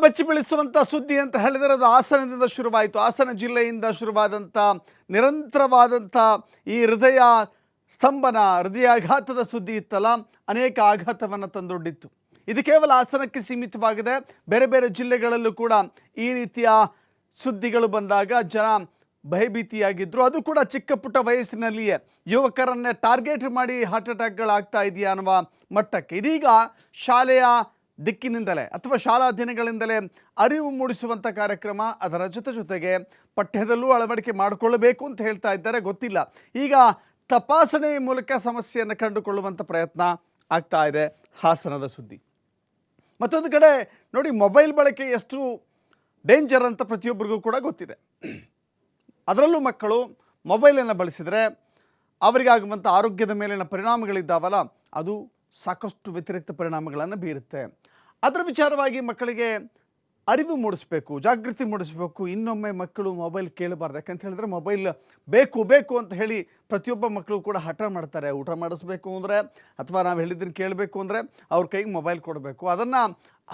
ಬಚ್ಚಿ ಬೆಳೆಸುವಂಥ ಸುದ್ದಿ ಅಂತ ಹೇಳಿದರೆ ಅದು ಹಾಸನದಿಂದ ಶುರುವಾಯಿತು. ಹಾಸನ ಜಿಲ್ಲೆಯಿಂದ ಶುರುವಾದಂಥ ನಿರಂತರವಾದಂಥ ಈ ಹೃದಯ ಸ್ತಂಭನ, ಹೃದಯಾಘಾತದ ಸುದ್ದಿ ಇತ್ತಲ್ಲ, ಅನೇಕ ಆಘಾತವನ್ನು ತಂದೊಡ್ಡಿತ್ತು. ಇದು ಕೇವಲ ಹಾಸನಕ್ಕೆ ಸೀಮಿತವಾಗಿದೆ. ಬೇರೆ ಬೇರೆ ಜಿಲ್ಲೆಗಳಲ್ಲೂ ಕೂಡ ಈ ರೀತಿಯ ಸುದ್ದಿಗಳು ಬಂದಾಗ ಜನ ಭಯಭೀತಿಯಾಗಿದ್ದರು ಅದು ಕೂಡ ಚಿಕ್ಕ ಪುಟ್ಟ ವಯಸ್ಸಿನಲ್ಲಿಯೇ. ಯುವಕರನ್ನೇ ಟಾರ್ಗೆಟ್ ಮಾಡಿ ಹಾರ್ಟ್ ಅಟ್ಯಾಕ್ಗಳಾಗ್ತಾ ಇದೆಯಾ ಅನ್ನುವ ಮಟ್ಟಕ್ಕೆ. ಇದೀಗ ಶಾಲೆಯ ದಿಕ್ಕಿನಿಂದಲೇ ಅಥವಾ ಶಾಲಾ ದಿನಗಳಿಂದಲೇ ಅರಿವು ಮೂಡಿಸುವಂಥ ಕಾರ್ಯಕ್ರಮ ಅದರ ಜೊತೆ ಜೊತೆಗೆ ಪಠ್ಯದಲ್ಲೂ ಅಳವಡಿಕೆ ಮಾಡಿಕೊಳ್ಳಬೇಕು ಅಂತ ಹೇಳ್ತಾ ಇದ್ದಾರೆ. ಗೊತ್ತಿಲ್ಲ. ಈಗ ತಪಾಸಣೆ ಮೂಲಕ ಸಮಸ್ಯೆಯನ್ನು ಕಂಡುಕೊಳ್ಳುವಂಥ ಪ್ರಯತ್ನ ಆಗ್ತಾ ಇದೆ. ಹಾಸನದ ಸುದ್ದಿ. ಮತ್ತೊಂದು ಕಡೆ ನೋಡಿ ಮೊಬೈಲ್ ಬಳಕೆ ಎಷ್ಟು ಡೇಂಜರ್ ಅಂತ ಪ್ರತಿಯೊಬ್ಬರಿಗೂ ಕೂಡ ಗೊತ್ತಿದೆ. ಅದರಲ್ಲೂ ಮಕ್ಕಳು ಮೊಬೈಲನ್ನು ಬಳಸಿದರೆ ಅವರಿಗಾಗುವಂಥ ಆರೋಗ್ಯದ ಮೇಲಿನ ಪರಿಣಾಮಗಳಿದ್ದಾವಲ್ಲ, ಅದು ಸಾಕಷ್ಟು ವ್ಯತಿರಿಕ್ತ ಪರಿಣಾಮಗಳನ್ನು ಬೀರುತ್ತೆ. ಅದರ ವಿಚಾರವಾಗಿ ಮಕ್ಕಳಿಗೆ ಅರಿವು ಮೂಡಿಸ್ಬೇಕು, ಜಾಗೃತಿ ಮೂಡಿಸ್ಬೇಕು. ಇನ್ನೊಮ್ಮೆ ಮಕ್ಕಳು ಮೊಬೈಲ್ ಕೇಳಬಾರ್ದು. ಯಾಕಂತ ಹೇಳಿದ್ರೆ ಮೊಬೈಲ್ ಬೇಕು ಬೇಕು ಅಂತ ಹೇಳಿ ಪ್ರತಿಯೊಬ್ಬ ಮಕ್ಕಳು ಕೂಡ ಹಠ ಮಾಡ್ತಾರೆ. ಊಟ ಮಾಡಿಸ್ಬೇಕು ಅಂದರೆ ಅಥವಾ ನಾವು ಹೇಳಿದ್ದನ್ನು ಕೇಳಬೇಕು ಅಂದರೆ ಅವ್ರ ಕೈಗೆ ಮೊಬೈಲ್ ಕೊಡಬೇಕು. ಅದನ್ನು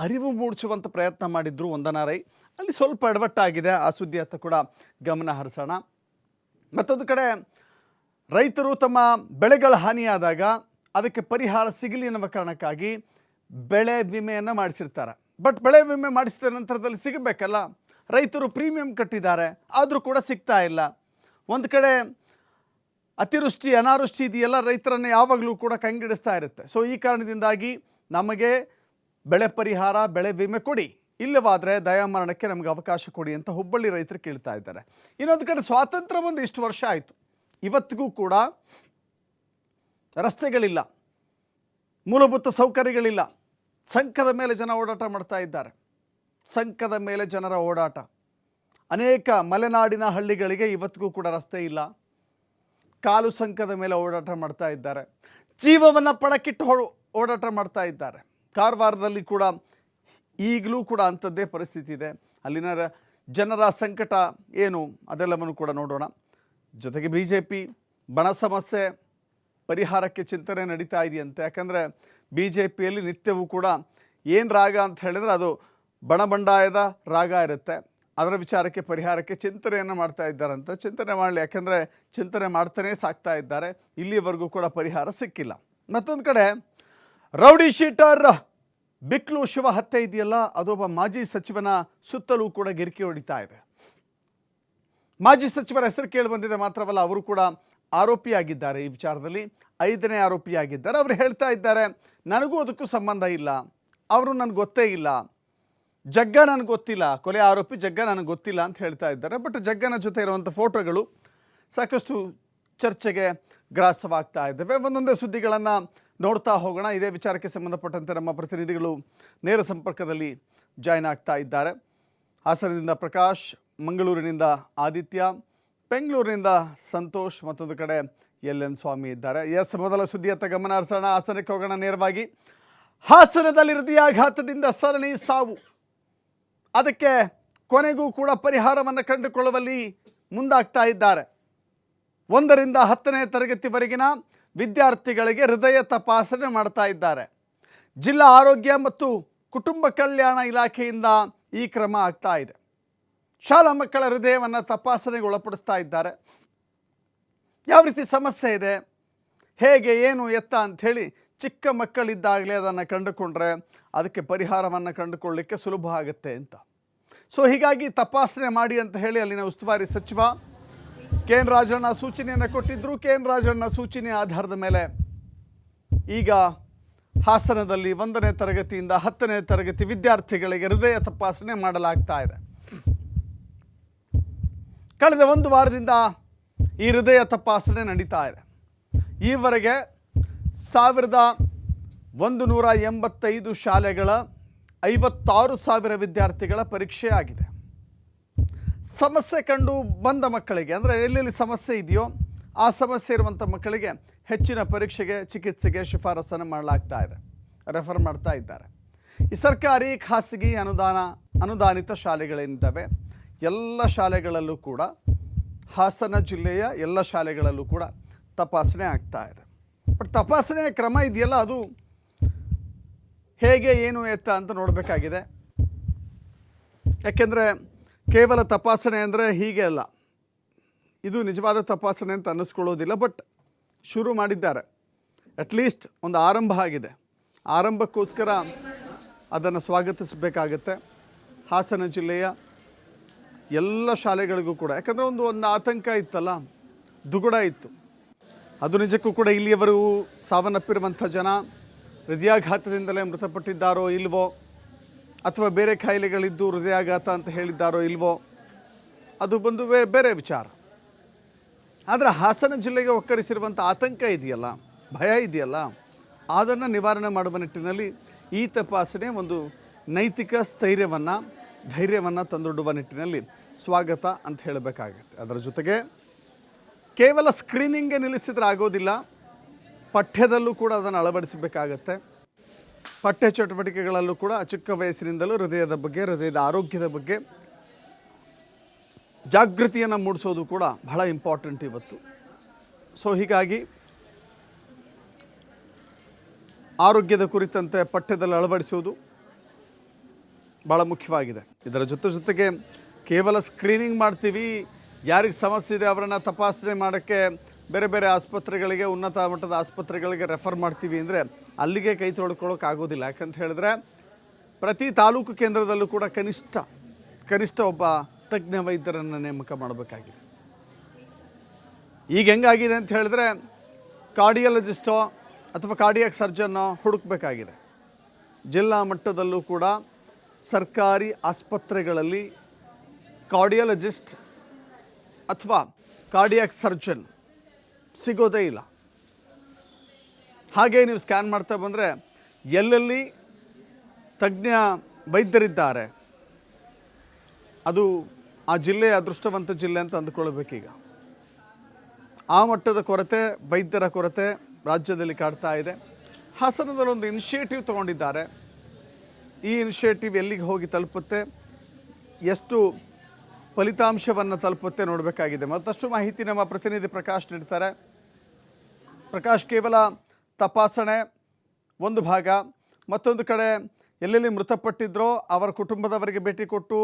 ಅರಿವು ಮೂಡಿಸುವಂಥ ಪ್ರಯತ್ನ ಮಾಡಿದ್ರು ವಂದನಾ ರೈ ಅಲ್ಲಿ ಸ್ವಲ್ಪ ಎಡವಟ್ಟಾಗಿದೆ. ಆ ಸುದ್ದಿ ಅಂತ ಕೂಡ ಗಮನ ಹರಿಸೋಣ. ಮತ್ತೊಂದು ಕಡೆ, ರೈತರು ತಮ್ಮ ಬೆಳೆಗಳ ಹಾನಿಯಾದಾಗ ಅದಕ್ಕೆ ಪರಿಹಾರ ಸಿಗಲಿ ಎನ್ನುವ ಕಾರಣಕ್ಕಾಗಿ ಬೆಳೆ ವಿಮೆಯನ್ನು ಮಾಡಿಸಿರ್ತಾರೆ. ಬಟ್ ಬೆಳೆ ವಿಮೆ ಮಾಡಿಸಿದ ನಂತರದಲ್ಲಿ ಸಿಗಬೇಕಲ್ಲ? ರೈತರು ಪ್ರೀಮಿಯಂ ಕಟ್ಟಿದ್ದಾರೆ, ಆದರೂ ಕೂಡ ಸಿಗ್ತಾ ಇಲ್ಲ. ಒಂದು ಕಡೆ ಅತಿವೃಷ್ಟಿ, ಅನಾವೃಷ್ಟಿ ಇದೆಯಲ್ಲ, ರೈತರನ್ನು ಯಾವಾಗಲೂ ಕೂಡ ಕಂಗಿಡಿಸ್ತಾ ಇರುತ್ತೆ. ಸೊ ಈ ಕಾರಣದಿಂದಾಗಿ ನಮಗೆ ಬೆಳೆ ಪರಿಹಾರ, ಬೆಳೆ ವಿಮೆ ಕೊಡಿ. ಇಲ್ಲವಾದರೆ ದಯಾಮರಣಕ್ಕೆ ನಮಗೆ ಅವಕಾಶ ಕೊಡಿ ಅಂತ ಹುಬ್ಬಳ್ಳಿ ರೈತರು ಕೇಳ್ತಾ ಇದ್ದಾರೆ. ಇನ್ನೊಂದು ಕಡೆ ಸ್ವಾತಂತ್ರ್ಯ ಒಂದು ಇಷ್ಟು ವರ್ಷ ಆಯಿತು. ಇವತ್ತಿಗೂ ಕೂಡ ರಸ್ತೆಗಳಿಲ್ಲ. ಮೂಲಭೂತ ಸೌಕರ್ಯಗಳಿಲ್ಲ. ಸಂಕದ ಮೇಲೆ ಜನ ಓಡಾಟ ಮಾಡ್ತಾ ಇದ್ದಾರೆ. ಸಂಕದ ಮೇಲೆ ಜನರ ಓಡಾಟ. ಅನೇಕ ಮಲೆನಾಡಿನ ಹಳ್ಳಿಗಳಿಗೆ ಇವತ್ತಿಗೂ ಕೂಡ ರಸ್ತೆ ಇಲ್ಲ. ಕಾಲು ಸಂಕದ ಮೇಲೆ ಓಡಾಟ ಮಾಡ್ತಾ ಇದ್ದಾರೆ. ಜೀವವನ್ನು ಪಡಕ್ಕಿಟ್ಟು ಹೊ, ಓಡಾಟ ಮಾಡ್ತಾ ಇದ್ದಾರೆ. ಕಾರವಾರದಲ್ಲಿ ಕೂಡ ಈಗಲೂ ಕೂಡ ಅಂಥದ್ದೇ ಪರಿಸ್ಥಿತಿ ಇದೆ. ಅಲ್ಲಿನ ಜನರ ಸಂಕಟ ಏನು ಅದೆಲ್ಲವನ್ನು ಕೂಡ ನೋಡೋಣ. ಜೊತೆಗೆ ಬಿ ಜೆ ಪಿ ಬಣ ಸಮಸ್ಯೆ ಪರಿಹಾರಕ್ಕೆ ಚಿಂತನೆ ನಡೀತಾ ಇದೆಯಂತೆ. ಯಾಕಂದರೆ ಬಿ ಜೆ ಪಿಯಲ್ಲಿ ನಿತ್ಯವೂ ಕೂಡ ಏನು ರಾಗ ಅಂತ ಹೇಳಿದರೆ ಅದು ಬಣಬಂಡಾಯದ ರಾಗ ಇರುತ್ತೆ. ಅದರ ವಿಚಾರಕ್ಕೆ ಪರಿಹಾರಕ್ಕೆ ಚಿಂತನೆಯನ್ನು ಮಾಡ್ತಾ ಇದ್ದಾರಂತ ಚಿಂತನೆ ಮಾಡಲಿ. ಯಾಕೆಂದರೆ ಚಿಂತನೆ ಮಾಡ್ತಾನೇ ಸಾಕ್ತಾ ಇದ್ದಾರೆ. ಇಲ್ಲಿವರೆಗೂ ಕೂಡ ಪರಿಹಾರ ಸಿಕ್ಕಿಲ್ಲ. ಮತ್ತೊಂದು ಕಡೆ, ರೌಡಿ ಶೀಟರ್ ಬಿಕ್ಲು ಶಿವ ಹತ್ಯೆ ಇದೆಯಲ್ಲ, ಅದೊಬ್ಬ ಮಾಜಿ ಸಚಿವನ ಸುತ್ತಲೂ ಕೂಡ ಗಿರಿಕಿ ಹೊಡಿತಾ ಇದೆ. ಮಾಜಿ ಸಚಿವರ ಹೆಸರು ಕೇಳಿ ಬಂದಿದೆ ಮಾತ್ರವಲ್ಲ, ಅವರು ಕೂಡ ಆರೋಪಿಯಾಗಿದ್ದಾರೆ. ಈ ವಿಚಾರದಲ್ಲಿ ಐದನೇ ಆರೋಪಿಯಾಗಿದ್ದಾರೆ. ಅವರು ಹೇಳ್ತಾ ಇದ್ದಾರೆ, ನನಗೂ ಅದಕ್ಕೂ ಸಂಬಂಧ ಇಲ್ಲ. ಅವರು ನನಗೆ ಗೊತ್ತೇ ಇಲ್ಲ. ಜಗ್ಗ ನನಗೆ ಗೊತ್ತಿಲ್ಲ. ಕೊಲೆ ಆರೋಪಿ ಜಗ್ಗ ನನಗೆ ಗೊತ್ತಿಲ್ಲ ಅಂತ ಹೇಳ್ತಾ ಇದ್ದಾರೆ. ಬಟ್ ಜಗ್ಗನ ಜೊತೆ ಇರುವಂಥ ಫೋಟೋಗಳು ಸಾಕಷ್ಟು ಚರ್ಚೆಗೆ ಗ್ರಾಸವಾಗ್ತಾ ಇದ್ದಾವೆ. ಒಂದೊಂದೇ ಸುದ್ದಿಗಳನ್ನು ನೋಡ್ತಾ ಹೋಗೋಣ. ಇದೇ ವಿಚಾರಕ್ಕೆ ಸಂಬಂಧಪಟ್ಟಂತೆ ನಮ್ಮ ಪ್ರತಿನಿಧಿಗಳು ನೇರ ಸಂಪರ್ಕದಲ್ಲಿ ಜಾಯ್ನ್ ಆಗ್ತಾ ಇದ್ದಾರೆ. ಹಾಸನದಿಂದ ಪ್ರಕಾಶ್, ಮಂಗಳೂರಿನಿಂದ ಆದಿತ್ಯ. ಬೆಂಗಳೂರಿನಿಂದ ಸಂತೋಷ್ ಮತ್ತೊಂದು ಕಡೆ ಎಲ್ ಎನ್ ಸ್ವಾಮಿ ಇದ್ದಾರೆ. ಎಸ್, ಮೊದಲ ಸುದ್ದಿಯತ್ತ ಗಮನ ಹರಿಸೋಣ. ಹಾಸನಕ್ಕೆ ಹೋಗೋಣ ನೇರವಾಗಿ. ಹಾಸನದಲ್ಲಿ ಹೃದಯಾಘಾತದಿಂದ ಸರಣಿ ಸಾವು. ಅದಕ್ಕೆ ಕೊನೆಗೂ ಕೂಡ ಪರಿಹಾರವನ್ನು ಕಂಡುಕೊಳ್ಳುವಲ್ಲಿ ಮುಂದಾಗ್ತಾ ಇದ್ದಾರೆ. ಒಂದರಿಂದ ಹತ್ತನೇ ತರಗತಿವರೆಗಿನ ವಿದ್ಯಾರ್ಥಿಗಳಿಗೆ ಹೃದಯ ತಪಾಸಣೆ ಮಾಡ್ತಾ ಇದ್ದಾರೆ. ಜಿಲ್ಲಾ ಆರೋಗ್ಯ ಮತ್ತು ಕುಟುಂಬ ಕಲ್ಯಾಣ ಇಲಾಖೆಯಿಂದ ಈ ಕ್ರಮ ಆಗ್ತಾ ಇದೆ. ಶಾಲಾ ಮಕ್ಕಳ ಹೃದಯವನ್ನು ತಪಾಸಣೆಗೆ ಒಳಪಡಿಸ್ತಾ ಇದ್ದಾರೆ. ಯಾವ ರೀತಿ ಸಮಸ್ಯೆ ಇದೆ? ಹೇಗೆ, ಏನು ಎತ್ತ ಅಂಥೇಳಿ ಚಿಕ್ಕ ಮಕ್ಕಳಿದ್ದಾಗಲೇ ಅದನ್ನು ಕಂಡುಕೊಂಡ್ರೆ ಅದಕ್ಕೆ ಪರಿಹಾರವನ್ನು ಕಂಡುಕೊಳ್ಳಲಿಕ್ಕೆ ಸುಲಭ ಆಗುತ್ತೆ ಅಂತ. ಸೊ ಹೀಗಾಗಿ ತಪಾಸಣೆ ಮಾಡಿ ಅಂತ ಹೇಳಿ ಅಲ್ಲಿನ ಉಸ್ತುವಾರಿ ಸಚಿವ ಕೆ ಎನ್ ರಾಜಣ್ಣ ಸೂಚನೆಯನ್ನು ಕೊಟ್ಟಿದ್ದರು ಕೆ ಎನ್ ರಾಜಣ್ಣ ಸೂಚನೆ ಆಧಾರದ ಮೇಲೆ ಈಗ ಹಾಸನದಲ್ಲಿ ಒಂದನೇ ತರಗತಿಯಿಂದ ಹತ್ತನೇ ತರಗತಿ ವಿದ್ಯಾರ್ಥಿಗಳಿಗೆ ಹೃದಯ ತಪಾಸಣೆ ಮಾಡಲಾಗ್ತಾ ಇದೆ. ಕಳೆದ ಒಂದು ವಾರದಿಂದ ಈ ಹೃದಯ ತಪಾಸಣೆ ನಡೀತಾ ಇದೆ. ಈವರೆಗೆ ಸಾವಿರದ ಒಂದು ನೂರ ಎಂಬತ್ತೈದು ಶಾಲೆಗಳ ಐವತ್ತಾರು ಸಾವಿರ ವಿದ್ಯಾರ್ಥಿಗಳ ಪರೀಕ್ಷೆ ಆಗಿದೆ. ಸಮಸ್ಯೆ ಕಂಡು ಬಂದ ಮಕ್ಕಳಿಗೆ, ಅಂದರೆ ಎಲ್ಲೆಲ್ಲಿ ಸಮಸ್ಯೆ ಇದೆಯೋ ಆ ಸಮಸ್ಯೆ ಇರುವಂಥ ಮಕ್ಕಳಿಗೆ ಹೆಚ್ಚಿನ ಪರೀಕ್ಷೆಗೆ, ಚಿಕಿತ್ಸೆಗೆ ಶಿಫಾರಸನ್ನು ಮಾಡಲಾಗ್ತಾ ಇದೆ, ರೆಫರ್ ಮಾಡ್ತಾ ಇದ್ದಾರೆ. ಈ ಸರ್ಕಾರಿ ಖಾಸಗಿ ಅನುದಾನ, ಅನುದಾನಿತ ಶಾಲೆಗಳೇನಿದ್ದಾವೆ ಎಲ್ಲ ಶಾಲೆಗಳಲ್ಲೂ ಕೂಡ, ಹಾಸನ ಜಿಲ್ಲೆಯ ಎಲ್ಲ ಶಾಲೆಗಳಲ್ಲೂ ಕೂಡ ತಪಾಸಣೆ ಆಗ್ತಾ ಇದೆ. ಬಟ್ ತಪಾಸಣೆಯ ಕ್ರಮ ಇದೆಯಲ್ಲ, ಅದು ಹೇಗೆ, ಏನು, ಎತ್ತ ಅಂತ ನೋಡಬೇಕಾಗಿದೆ. ಯಾಕೆಂದರೆ ಕೇವಲ ತಪಾಸಣೆ ಅಂದರೆ ಹೀಗೆ ಅಲ್ಲ. ಇದು ನಿಜವಾದ ತಪಾಸಣೆ ಅಂತ ಅನ್ನಿಸ್ಕೊಳ್ಳೋದಿಲ್ಲ, ಬಟ್ ಶುರು ಮಾಡಿದ್ದಾರೆ. ಅಟ್ಲೀಸ್ಟ್ ಒಂದು ಆರಂಭ ಆಗಿದೆ. ಆರಂಭಕ್ಕೋಸ್ಕರ ಅದನ್ನು ಸ್ವಾಗತಿಸಬೇಕಾಗತ್ತೆ. ಹಾಸನ ಜಿಲ್ಲೆಯ ಎಲ್ಲ ಶಾಲೆಗಳಿಗೂ ಕೂಡ. ಯಾಕಂದರೆ ಒಂದು ಒಂದು ಆತಂಕ ಇತ್ತಲ್ಲ? ದುಗುಡ ಇತ್ತು. ಅದು ನಿಜಕ್ಕೂ ಕೂಡ ಇಲ್ಲಿಯವರೆಗೂ ಸಾವನ್ನಪ್ಪಿರುವಂಥ ಜನ ಹೃದಯಾಘಾತದಿಂದಲೇ ಮೃತಪಟ್ಟಿದ್ದಾರೋ ಇಲ್ವೋ? ಅಥವಾ ಬೇರೆ ಕಾಯಿಲೆಗಳಿದ್ದು ಹೃದಯಾಘಾತ ಅಂತ ಹೇಳಿದ್ದಾರೋ ಇಲ್ವೋ? ಅದು ಬಂದು ಬೇರೆ ವಿಚಾರ. ಆದರೆ ಹಾಸನ ಜಿಲ್ಲೆಗೆ ಒಕ್ಕರಿಸಿರುವಂಥ ಆತಂಕ ಇದೆಯಲ್ಲ? ಭಯ ಇದೆಯಲ್ಲ? ಅದನ್ನು ನಿವಾರಣೆ ಮಾಡುವ ನಿಟ್ಟಿನಲ್ಲಿ ಈ ತಪಾಸಣೆ ಒಂದು ನೈತಿಕ ಸ್ಥೈರ್ಯವನ್ನು ಧೈರ್ಯವನ್ನು ತಂದೊಡ್ಡುವ ನಿಟ್ಟಿನಲ್ಲಿ ಸ್ವಾಗತ ಅಂತ ಹೇಳಬೇಕಾಗತ್ತೆ. ಅದರ ಜೊತೆಗೆ ಕೇವಲ ಸ್ಕ್ರೀನಿಂಗ್ಗೆ ನಿಲ್ಲಿಸಿದ್ರೆ ಆಗೋದಿಲ್ಲ, ಪಠ್ಯದಲ್ಲೂ ಕೂಡ ಅದನ್ನು ಅಳವಡಿಸಬೇಕಾಗತ್ತೆ. ಪಠ್ಯ ಚಟುವಟಿಕೆಗಳಲ್ಲೂ ಕೂಡ ಚಿಕ್ಕ ವಯಸ್ಸಿನಿಂದಲೂ ಹೃದಯದ ಬಗ್ಗೆ, ಹೃದಯದ ಆರೋಗ್ಯದ ಬಗ್ಗೆ ಜಾಗೃತಿಯನ್ನು ಮೂಡಿಸೋದು ಕೂಡ ಬಹಳ ಇಂಪಾರ್ಟೆಂಟ್ ಇವತ್ತು. ಸೊ ಹೀಗಾಗಿ ಆರೋಗ್ಯದ ಕುರಿತಂತೆ ಪಠ್ಯದಲ್ಲಿ ಅಳವಡಿಸುವುದು ಭಾಳ ಮುಖ್ಯವಾಗಿದೆ. ಇದರ ಜೊತೆ ಜೊತೆಗೆ ಕೇವಲ ಸ್ಕ್ರೀನಿಂಗ್ ಮಾಡ್ತೀವಿ. ಯಾರಿಗೆ ಸಮಸ್ಯೆ ಇದೆ ಅವರನ್ನು ತಪಾಸಣೆ ಮಾಡೋಕ್ಕೆ ಬೇರೆ ಬೇರೆ ಆಸ್ಪತ್ರೆಗಳಿಗೆ, ಉನ್ನತ ಮಟ್ಟದ ಆಸ್ಪತ್ರೆಗಳಿಗೆ ರೆಫರ್ ಮಾಡ್ತೀವಿ ಅಂದರೆ ಅಲ್ಲಿಗೆ ಕೈ ತೊಳ್ಕೊಳ್ಳೋಕೆ ಆಗೋದಿಲ್ಲ. ಯಾಕಂತ ಹೇಳಿದ್ರೆ ಪ್ರತಿ ತಾಲೂಕು ಕೇಂದ್ರದಲ್ಲೂ ಕೂಡ ಕನಿಷ್ಠ ಕನಿಷ್ಠ ಒಬ್ಬ ತಜ್ಞ ವೈದ್ಯರನ್ನು ನೇಮಕ ಮಾಡಬೇಕಾಗಿದೆ. ಈಗ ಹೆಂಗಾಗಿದೆ ಅಂತ ಹೇಳಿದ್ರೆ ಕಾರ್ಡಿಯಾಲಜಿಸ್ಟೋ ಅಥವಾ ಕಾರ್ಡಿಯಾಕ್ ಸರ್ಜನ್ನೋ ಹುಡುಕಬೇಕಾಗಿದೆ. ಜಿಲ್ಲಾ ಮಟ್ಟದಲ್ಲೂ ಕೂಡ ಸರ್ಕಾರಿ ಆಸ್ಪತ್ರೆಗಳಲ್ಲಿ ಕಾರ್ಡಿಯಾಲಜಿಸ್ಟ್ ಅಥವಾ ಕಾರ್ಡಿಯಾಕ್ ಸರ್ಜನ್ ಸಿಗೋದೇ ಇಲ್ಲ. ಹಾಗೆ ನೀವು ಸ್ಕ್ಯಾನ್ ಮಾಡ್ತಾ ಬಂದರೆ ಎಲ್ಲೆಲ್ಲಿ ತಜ್ಞ ವೈದ್ಯರಿದ್ದಾರೆ, ಅದು ಆ ಜಿಲ್ಲೆಯ ಅದೃಷ್ಟವಂತ ಜಿಲ್ಲೆ ಅಂತ ಅಂದುಕೊಳ್ಬೇಕೀಗ. ಆ ಮಟ್ಟದ ಕೊರತೆ, ವೈದ್ಯರ ಕೊರತೆ ರಾಜ್ಯದಲ್ಲಿ ಕಾಡ್ತಾ ಇದೆ. ಹಾಸನದಲ್ಲಿ ಒಂದು ಇನಿಷಿಯೇಟಿವ್ ತೊಗೊಂಡಿದ್ದಾರೆ. ಈ ಇನಿಷಿಯೇಟಿವ್ ಎಲ್ಲಿಗೆ ಹೋಗಿ ತಲುಪುತ್ತೆ? ಎಷ್ಟು ಫಲಿತಾಂಶವನ್ನು ತಲುಪುತ್ತೆ ನೋಡಬೇಕಾಗಿದೆ. ಮತ್ತಷ್ಟು ಮಾಹಿತಿ ನಮ್ಮ ಪ್ರತಿನಿಧಿ ಪ್ರಕಾಶ್ ನೀಡ್ತಾರೆ. ಪ್ರಕಾಶ್, ಕೇವಲ ತಪಾಸಣೆ ಒಂದು ಭಾಗ. ಮತ್ತೊಂದು ಕಡೆ ಎಲ್ಲೆಲ್ಲಿ ಮೃತಪಟ್ಟಿದ್ರೋ ಅವರ ಕುಟುಂಬದವರಿಗೆ ಭೇಟಿ ಕೊಟ್ಟು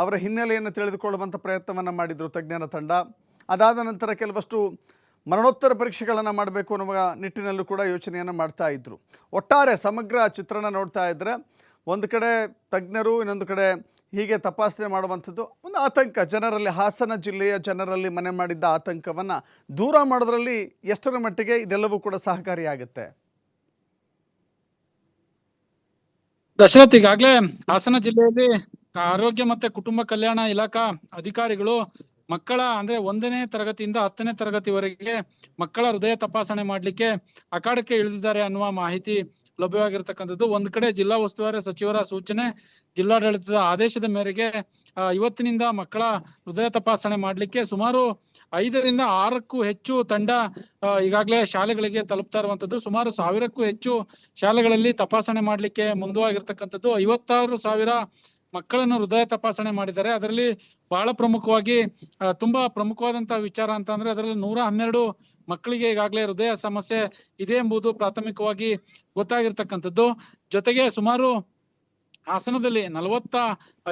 ಅವರ ಹಿನ್ನೆಲೆಯನ್ನು ತಿಳಿದುಕೊಳ್ಳುವಂಥ ಪ್ರಯತ್ನವನ್ನು ಮಾಡಿದರು ತಜ್ಞರ ತಂಡ. ಅದಾದ ನಂತರ ಕೆಲವಷ್ಟು ಮರಣೋತ್ತರ ಪರೀಕ್ಷೆಗಳನ್ನು ಮಾಡಬೇಕು ಅನ್ನುವ ನಿಟ್ಟಿನಲ್ಲೂ ಕೂಡ ಯೋಚನೆಯನ್ನು ಮಾಡ್ತಾ ಇದ್ದರು ಒಟ್ಟಾರೆ ಸಮಗ್ರ ಚಿತ್ರಣ ನೋಡ್ತಾ ಇದ್ದರೆ ಒಂದು ಕಡೆ ತಜ್ಞರು, ಇನ್ನೊಂದು ಕಡೆ ಹೀಗೆ ತಪಾಸಣೆ ಮಾಡುವಂಥದ್ದು ಒಂದು ಆತಂಕ. ಜನರಲ್ಲಿ ಹಾಸನ ಜಿಲ್ಲೆಯ ಜನರಲ್ಲಿ ಮನೆ ಮಾಡಿದ್ದ ಆತಂಕವನ್ನು ದೂರ ಮಾಡೋದ್ರಲ್ಲಿ ಎಷ್ಟರ ಮಟ್ಟಿಗೆ ಇದೆಲ್ಲವೂ ಕೂಡ ಸಹಕಾರಿಯಾಗುತ್ತೆ? ದಶರಥ್ ಈಗಾಗಲೇ ಹಾಸನ ಜಿಲ್ಲೆಯಲ್ಲಿ ಆರೋಗ್ಯ ಮತ್ತೆ ಕುಟುಂಬ ಕಲ್ಯಾಣ ಇಲಾಖಾ ಅಧಿಕಾರಿಗಳು ಮಕ್ಕಳ ಅಂದ್ರೆ ಒಂದನೇ ತರಗತಿಯಿಂದ ಹತ್ತನೇ ತರಗತಿವರೆಗೆ ಮಕ್ಕಳ ಹೃದಯ ತಪಾಸಣೆ ಮಾಡಲಿಕ್ಕೆ ಅಖಾಡಕ್ಕೆ ಇಳಿದಿದ್ದಾರೆ ಅನ್ನುವ ಮಾಹಿತಿ ಲಭ್ಯವಾಗಿರ್ತಕ್ಕಂಥದ್ದು. ಒಂದ್ ಕಡೆ ಜಿಲ್ಲಾ ಉಸ್ತುವಾರಿ ಸಚಿವರ ಸೂಚನೆ, ಜಿಲ್ಲಾಡಳಿತದ ಆದೇಶದ ಮೇರೆಗೆ ಇವತ್ತಿನಿಂದ ಮಕ್ಕಳ ಹೃದಯ ತಪಾಸಣೆ ಮಾಡಲಿಕ್ಕೆ ಸುಮಾರು ಐದರಿಂದ ಆರಕ್ಕೂ ಹೆಚ್ಚು ತಂಡ ಈಗಾಗಲೇ ಶಾಲೆಗಳಿಗೆ ತಲುಪ್ತಾ ಇರುವಂತದ್ದು ಸುಮಾರು ಸಾವಿರಕ್ಕೂ ಹೆಚ್ಚು ಶಾಲೆಗಳಲ್ಲಿ ತಪಾಸಣೆ ಮಾಡಲಿಕ್ಕೆ ಮುಂದುವಾಗಿರ್ತಕ್ಕಂಥದ್ದು ಐವತ್ತಾರು ಸಾವಿರ ಮಕ್ಕಳನ್ನು ಹೃದಯ ತಪಾಸಣೆ ಮಾಡಿದ್ದಾರೆ. ಅದರಲ್ಲಿ ಬಹಳ ಪ್ರಮುಖವಾಗಿ ತುಂಬಾ ಪ್ರಮುಖವಾದಂತಹ ವಿಚಾರ ಅಂತ ಅಂದ್ರೆ ಅದರಲ್ಲಿ ನೂರ ಹನ್ನೆರಡು ಮಕ್ಕಳಿಗೆ ಈಗಾಗಲೇ ಹೃದಯ ಸಮಸ್ಯೆ ಇದೆ ಎಂಬುದು ಪ್ರಾಥಮಿಕವಾಗಿ ಗೊತ್ತಾಗಿರ್ತಕ್ಕಂಥದ್ದು. ಜೊತೆಗೆ ಸುಮಾರು ಹಾಸನದಲ್ಲಿ ನಲವತ್ತ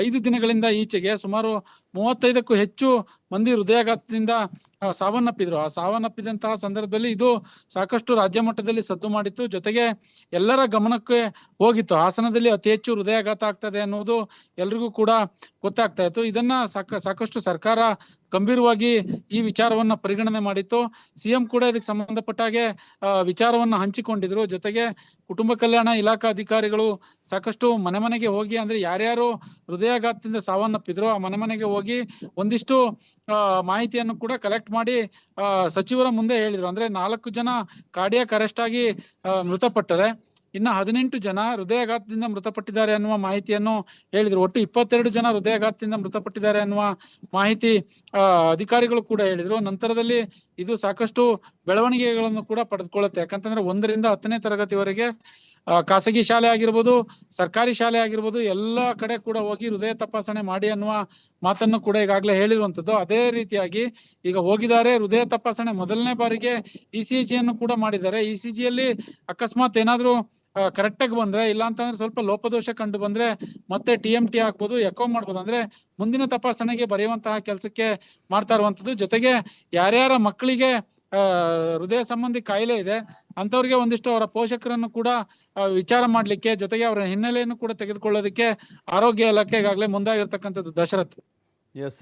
ಐದು ದಿನಗಳಿಂದ ಈಚೆಗೆ ಸುಮಾರು ಮೂವತ್ತೈದಕ್ಕೂ ಹೆಚ್ಚು ಮಂದಿ ಹೃದಯಾಘಾತದಿಂದ ಸಾವನ್ನಪ್ಪಿದ್ರು. ಆ ಸಾವನ್ನಪ್ಪಿದಂತಹ ಸಂದರ್ಭದಲ್ಲಿ ಇದು ಸಾಕಷ್ಟು ರಾಜ್ಯ ಮಟ್ಟದಲ್ಲಿ ಸದ್ದು ಮಾಡಿತ್ತು. ಜೊತೆಗೆ ಎಲ್ಲರ ಗಮನಕ್ಕೆ ಹೋಗಿತ್ತು. ಹಾಸನದಲ್ಲಿ ಅತಿ ಹೆಚ್ಚು ಹೃದಯಾಘಾತ ಆಗ್ತದೆ ಅನ್ನೋದು ಎಲ್ರಿಗೂ ಕೂಡ ಗೊತ್ತಾಗ್ತಾ ಇತ್ತು. ಇದನ್ನ ಸಾಕ, ಸಾಕಷ್ಟು ಸರ್ಕಾರ ಗಂಭೀರವಾಗಿ ಈ ವಿಚಾರವನ್ನ ಪರಿಗಣನೆ ಮಾಡಿತ್ತು. ಸಿಎಂ ಕೂಡ ಇದಕ್ಕೆ ಸಂಬಂಧಪಟ್ಟ ಹಾಗೆ ವಿಚಾರವನ್ನ ಹಂಚಿಕೊಂಡಿದ್ರು. ಜೊತೆಗೆ ಕುಟುಂಬ ಕಲ್ಯಾಣ ಇಲಾಖಾ ಅಧಿಕಾರಿಗಳು ಸಾಕಷ್ಟು ಮನೆ ಮನೆಗೆ ಹೋಗಿ ಅಂದ್ರೆ ಯಾರ್ಯಾರು ಹೃದಯಾಘಾತದಿಂದ ಸಾವನ್ನಪ್ಪಿದ್ರು. ಆ ಮನೆ ಮನೆಗೆ ಹೋಗಿ ಒಂದಿಷ್ಟು ಮಾಹಿತಿಯನ್ನು ಕೂಡ ಕಲೆಕ್ಟ್ ಮಾಡಿ ಸಚಿವರ ಮುಂದೆ ಹೇಳಿದ್ರು. ಅಂದ್ರೆ ನಾಲ್ಕು ಜನ ಕಾರ್ಡಿಯಾಕ್ ಅರೆಸ್ಟ್ ಆಗಿ ಮೃತಪಟ್ಟರೆ. ಇನ್ನ ಹದಿನೆಂಟು ಜನ ಹೃದಯಾಘಾತದಿಂದ ಮೃತಪಟ್ಟಿದ್ದಾರೆ ಅನ್ನುವ ಮಾಹಿತಿಯನ್ನು ಹೇಳಿದ್ರು. ಒಟ್ಟು ಇಪ್ಪತ್ತೆರಡು ಜನ ಹೃದಯಾಘಾತದಿಂದ ಮೃತಪಟ್ಟಿದ್ದಾರೆ ಅನ್ನುವ ಮಾಹಿತಿ ಅಧಿಕಾರಿಗಳು ಕೂಡ ಹೇಳಿದ್ರು. ನಂತರದಲ್ಲಿ ಇದು ಸಾಕಷ್ಟು ಬೆಳವಣಿಗೆಗಳನ್ನು ಕೂಡ ಪಡೆದುಕೊಳ್ಳುತ್ತೆ. ಯಾಕಂತಂದ್ರೆ ಒಂದರಿಂದ ಹತ್ತನೇ ತರಗತಿವರೆಗೆ ಖಾಸಗಿ ಶಾಲೆ ಆಗಿರ್ಬೋದು, ಸರ್ಕಾರಿ ಶಾಲೆ ಆಗಿರ್ಬೋದು, ಎಲ್ಲ ಕಡೆ ಕೂಡ ಹೋಗಿ ಹೃದಯ ತಪಾಸಣೆ ಮಾಡಿ ಅನ್ನುವ ಮಾತನ್ನು ಕೂಡ ಈಗಾಗಲೇ ಹೇಳಿರುವಂತದ್ದು ಅದೇ ರೀತಿಯಾಗಿ ಈಗ ಹೋಗಿದ್ದಾರೆ, ಹೃದಯ ತಪಾಸಣೆ ಮೊದಲನೇ ಬಾರಿಗೆ ಇ ಸಿ ಜಿಯನ್ನು ಕೂಡ ಮಾಡಿದ್ದಾರೆ. ಇ ಸಿ ಜಿಯಲ್ಲಿ ಅಕಸ್ಮಾತ್ ಏನಾದರೂ ಕರೆಕ್ಟಾಗಿ ಬಂದ್ರೆ, ಇಲ್ಲ ಅಂತಂದ್ರೆ ಸ್ವಲ್ಪ ಲೋಪದೋಷ ಕಂಡು ಬಂದ್ರೆ ಮತ್ತೆ ಟಿ ಎಂ ಟಿ ಹಾಕ್ಬೋದು ಎಕೋ ಮಾಡ್ಬೋದು. ಅಂದ್ರೆ ಮುಂದಿನ ತಪಾಸಣೆಗೆ ಬರೆಯುವಂತಹ ಕೆಲಸಕ್ಕೆ ಮಾಡ್ತಾ ಇರುವಂಥದ್ದು. ಜೊತೆಗೆ ಯಾರ್ಯಾರ ಮಕ್ಕಳಿಗೆ ಹೃದಯ ಸಂಬಂಧಿ ಕಾಯಿಲೆ ಇದೆ. ಅಂತವ್ರಿಗೆ ಒಂದಿಷ್ಟು ಅವರ ಪೋಷಕರನ್ನು ಕೂಡ ವಿಚಾರ ಮಾಡ್ಲಿಕ್ಕೆ, ಜೊತೆಗೆ ಅವರ ಹಿನ್ನೆಲೆಯನ್ನು ಕೂಡ ತೆಗೆದುಕೊಳ್ಳೋದಕ್ಕೆ ಆರೋಗ್ಯ ಇಲಾಖೆಗಾಗಲೇ ಮುಂದಾಗಿರ್ತಕ್ಕಂಥದ್ದು ದಶರಥ್. ಎಸ್